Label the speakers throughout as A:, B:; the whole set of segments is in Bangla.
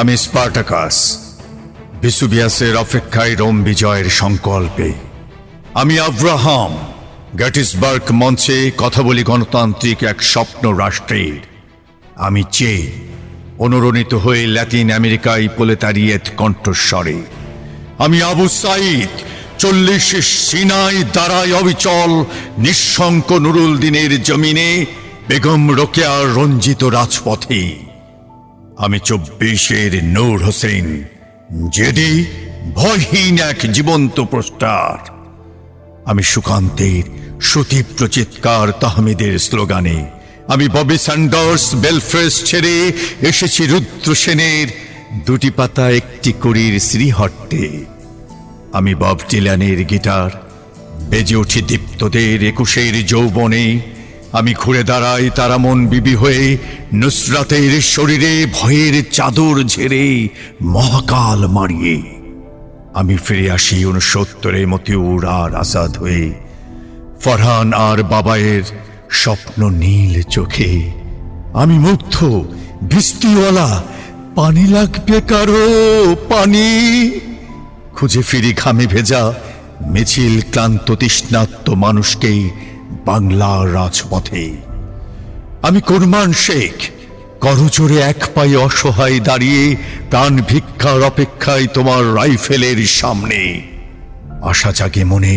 A: আমি স্পার্টাকাস বিসুবিয়াসের অপেক্ষায় রোম বিজয়ের সংকল্পে। আমি আব্রাহাম, গ্যাটিসবার্গ মঞ্চে কথা বলি গণতান্ত্রিক এক স্বপ্ন রাষ্ট্রের। আমি চে অনুরণিত হয়ে ল্যাটিন আমেরিকায় পোলেতারিয়েত কণ্ঠস্বরে। আমি আবু সাইদ চল্লিশ সিনাই দ্বারাই অবিচল, নিঃশঙ্ক নুরুল দিনের জমিনে বেগম রোকেয়ার রঞ্জিত রাজপথে। আমি চব্বিশের নূর হোসেন জেদি ভয়হীন এক জীবন্ত প্রস্টার আমি সুকান্তের সুতীব্র চিৎকার তাহমিদের স্লোগানে, আমি ববি স্যান্ডার্স বেলফ্রেস ছেড়ে এসেছি রুদ্র সেনের দুটি পাতা একটি কড়ির শ্রীহট্টে। আমি বব টিলানের গিটার, বেজে উঠি দীপ্তদের একুশের যৌবনে আমি ঘুরে দাঁড়াই তারা মন বিবি হয়ে, নুসরাতের শরীরে ভয়ের চাদর ঝেড়ে মহাকাল মারিয়ে আমি ফিরে আসি উনসত্তরে মতিউর আর আজাদ হয়ে। ফরহান আর বাবায়ের স্বপ্ন নীল চোখে। আমি মুগ্ধ, বৃষ্টিওয়ালা, পানি লাগবে কারও পানি? খুঁজে ফিরি ঘামে ভেজা, মিছিল ক্লান্ত তৃষ্ণাত্ম মানুষকে বাংলার রাজপথে। আমি কোরমান শেখ করজোরে এক পায়ে অসহায় দাঁড়িয়ে প্রাণ ভিক্ষার অপেক্ষায় তোমার রাইফেলের সামনে। আশা জাগে মনে,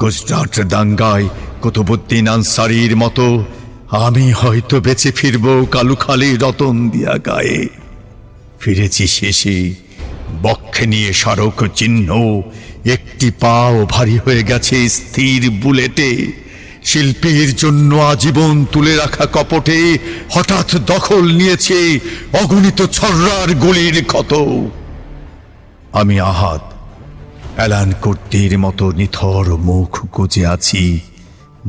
A: গুজরাট দাঙ্গায় কুতুবুদ্দিন আনসারির মতো, আমি হয়তো বেঁচে ফিরব কালুখালি রতন দিয়া গায়ে। ফিরেছি শেষে, বক্ষে নিয়ে স্মারক চিহ্ন, একটি পাও ভারী হয়ে গেছে স্থির বুলেটে। শিল্পীর জন্য আজীবন তুলে রাখা কপটে হঠাৎ দখল নিয়েছে অগণিত ছর্রার গুলির ক্ষত। আমি আহাত, অ্যালান কর্তির মতো নিথর মুখ গুজে আছি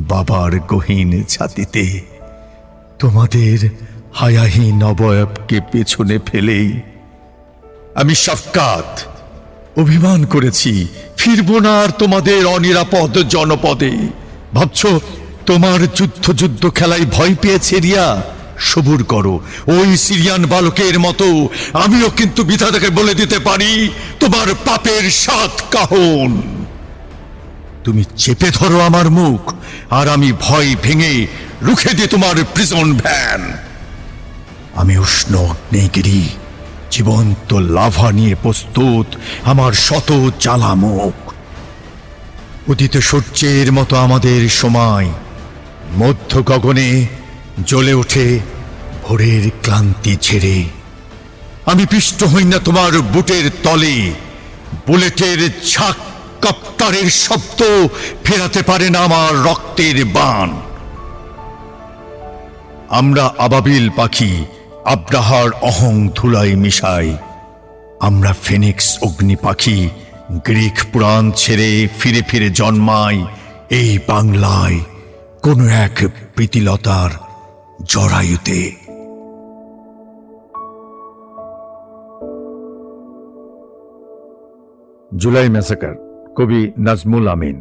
A: বাবার গহীন ছাতিতে। তোমাদের হায়াহীন অবয়বকে পেছনে ফেলেই আমি সাফকাত অভিমান করেছি, ফিরব না আর তোমাদের অনিরাপদ জনপদে। ভাবছ তোমার যুদ্ধ যুদ্ধ খেলায় ভয় পেয়েছে রিয়া। সবুর করো। ওই সিরিয়ান বালকের মতো আমিও কিন্তু বিধাতাকে বলে দিতে পারি, তোমার পাপের সাত কাহন। তুমি চেপে ধরো আমার মুখ, আর আমি ভয় ভেঙে রুখে দিই তোমার প্রিজন ভ্যান আমি উষ্ণ অগ্নিগিরি, জীবন্ত লাভা নিয়ে প্রস্তুত, আমার শত জ্বালামুখ। উদিত সূর্যের মতো আমাদের সময় মধ্য গগনে জ্বলে ওঠে ভোরের ক্লান্তি ছেড়ে। আমি পিষ্ট হই না তোমার বুটের তলে, বুলেটের ঝাঁক কপ্টারের শব্দ ফেরাতে পারে না আমার রক্তের বান। আমরা আবাবিল পাখি, আব্রাহার অহং ধুলাই মিশাই। আমরা ফিনিক্স অগ্নি পাখি, গ্রিক পুরাণ ছেড়ে ফিরে ফিরে জন্মাই এই বাংলায়। কোনো এক প্রীতিলতার জরায়ুতে। জুলাই ম্যাসাকার কবি নাজমুল আমিন।